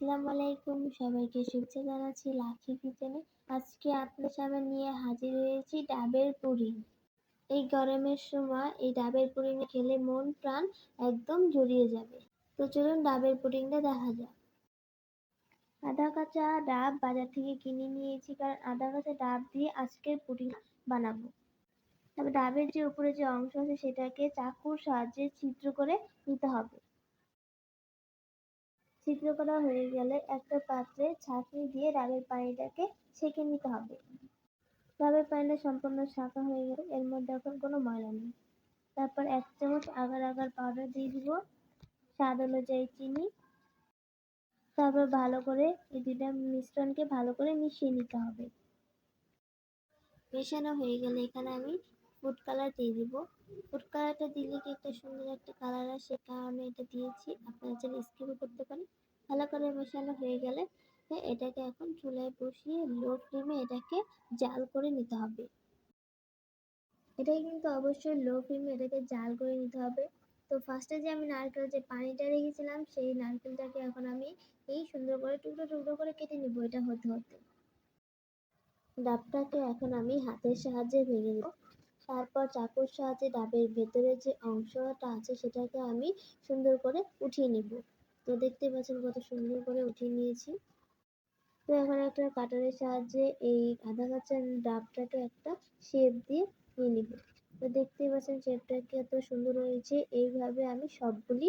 আসসালামু আলাইকুম। সবাইকে শুভেচ্ছা জানাচ্ছি লাকি কিচেনে। আজকে আপনার সামনে নিয়ে হাজির হয়েছি ডাবের পুডিং এই গরমের সময় এই ডাবের পুডিং খেলে মন, প্রাণ একদম জড়িয়ে যাবে। তো চলুন ডাবের পুডিংটা দেখা যাক। আধা কাঁচা ডাব বাজার থেকে কিনে নিয়েছি কারণ আধা কাঁচা ডাব দিয়ে আজকের পুডিং বানাবো। তবে ডাবের যে উপরে যে অংশ আছে সেটাকে চাকুর সাহায্যে ছিদ্র করে নিতে হবে। ছিদ্র করা হয়ে গেলে একটা পাত্রে ছাঁকনি দিয়ে ডাবের পানিটাকে ছেঁকে নিতে হবে। ডাবের পানিটা সম্পূর্ণ ছাঁকা হয়ে গেলে এর মধ্যে এখন কোনো ময়লা নেই। তারপর এক চামচ আগার আগার পাউডার দিয়ে দিব। স্বাদ অনুযায়ী চিনি। তারপর ভালো করে এই দুইটা মিশ্রণকে ভালো করে মিশিয়ে নিতে হবে। মেশানো হয়ে গেলে এখানে আমি ফুড কালার দিয়ে দিব। ফুড কালারটা দিলে কি একটা সুন্দর একটা কালার আসে কারণে এটা দিয়েছি। আপনারা চাইলে স্কিপও করতে পারেন। ভালো করে মেশানো হয়ে গেলে এটাকে এখন চুলায় বসিয়ে লো ফ্লেমে এটাকে জাল করে নিতে হবে। এটাকে কিন্তু অবশ্যই লো ফ্লেমে এটাকে জাল করে নিতে হবে। তো ফার্স্টে যে আমি নারকেল যে পানিটা রেখেছিলাম, সেই নারকেলটাকে এখন আমি এই সুন্দর করে টুকরো টুকরো করে কেটে নিব এটা হতে হতে। ডাবটাকে এখন আমি হাতের সাহায্যে ভেঙে নেব। তারপর চাকুর সাহায্যে ডাবের ভেতরে যে অংশটা আছে সেটাকে আমি সুন্দর করে উঠিয়ে নিব। তো দেখতে পাচ্ছেন কত সুন্দর করে উঠিয়ে নিয়েছি। তো এখন একটা কাটারের সাহায্যে এই আধা কাঁচা ডাবটাকে একটা শেপ দিয়ে নিয়ে নিব। তো দেখতেই পাচ্ছেন শেপটা এত সুন্দর হয়েছে, এইভাবে আমি সবগুলি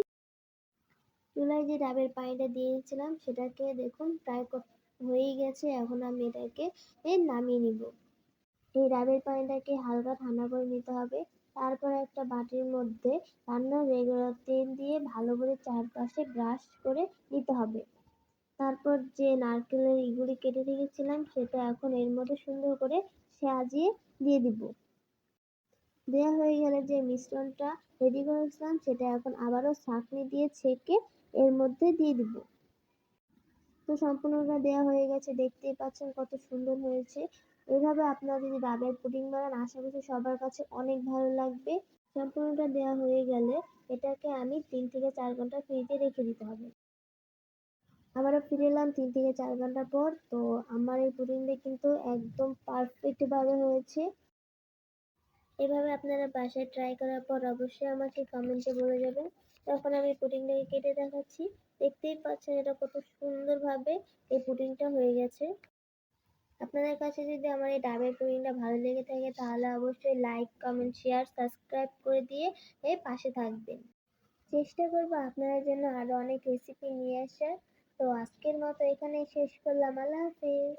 চুলায় যে ডাবের পানিটা দিয়েছিলাম, সেটাকে দেখুন প্রায় হয়েই গেছে, এখন আমি এটাকে নামিয়ে নিব। এই ডাবের পানিটাকে হালকা ঠান্ডা করে নিতে হবে। তারপর একটা বাটির মধ্যে রান্নার রেগুলার তেল দিয়ে ভালো করে চারপাশে ব্রাশ করে নিতে হবে। তারপর যে নারকেলের ইগুলি কেটে রেখেছিলাম, সেটা এখন এর মধ্যে সুন্দর করে সাজিয়ে দিয়ে দিব। দেওয়া হয়ে গেলে যে মিশ্রণটা রেডি করেছিলাম, সেটা এখন আবারও ছাঁকনি দিয়ে ছেঁকে এর মধ্যে দিয়ে দিব। তো সম্পূর্ণটা দেওয়া হয়ে গেছে, দেখতেই পাচ্ছেন কত সুন্দর হয়েছে। এভাবে আপনারা যদি ডাবের পুডিং বানান, আশা করছি সবার কাছে অনেক ভালো লাগবে। সম্পূর্ণটা দেওয়া হয়ে গেলে এটাকে আমি তিন থেকে চার ঘণ্টা ফ্রিজে রেখে দিতে হবে। আবারও ফিরে এলাম তিন থেকে চার ঘণ্টা পর। তো আমার এই পুডিংটা কিন্তু একদম পারফেক্টভাবে হয়েছে। এভাবে আপনারা বাসায় ট্রাই করার পর অবশ্যই আমাকে কমেন্টে বলে যাবেন। তখন আমি পুডিংটাকে কেটে দেখাচ্ছি। দেখতেই পাচ্ছেন এটা কত সুন্দরভাবে এই পুডিংটা হয়ে গেছে। আপনাদের কাছে যদি আমার এই ডাবের পুডিংটা ভালো লেগে থাকে, তাহলে অবশ্যই লাইক কমেন্ট শেয়ার সাবস্ক্রাইব করে দিয়ে এই পাশে থাকবেন। চেষ্টা করব আপনাদের জন্য আরও অনেক রেসিপি নিয়ে আসার। তো আজকের মতো এখানেই শেষ করলাম। আল্লাহ হাফিজ।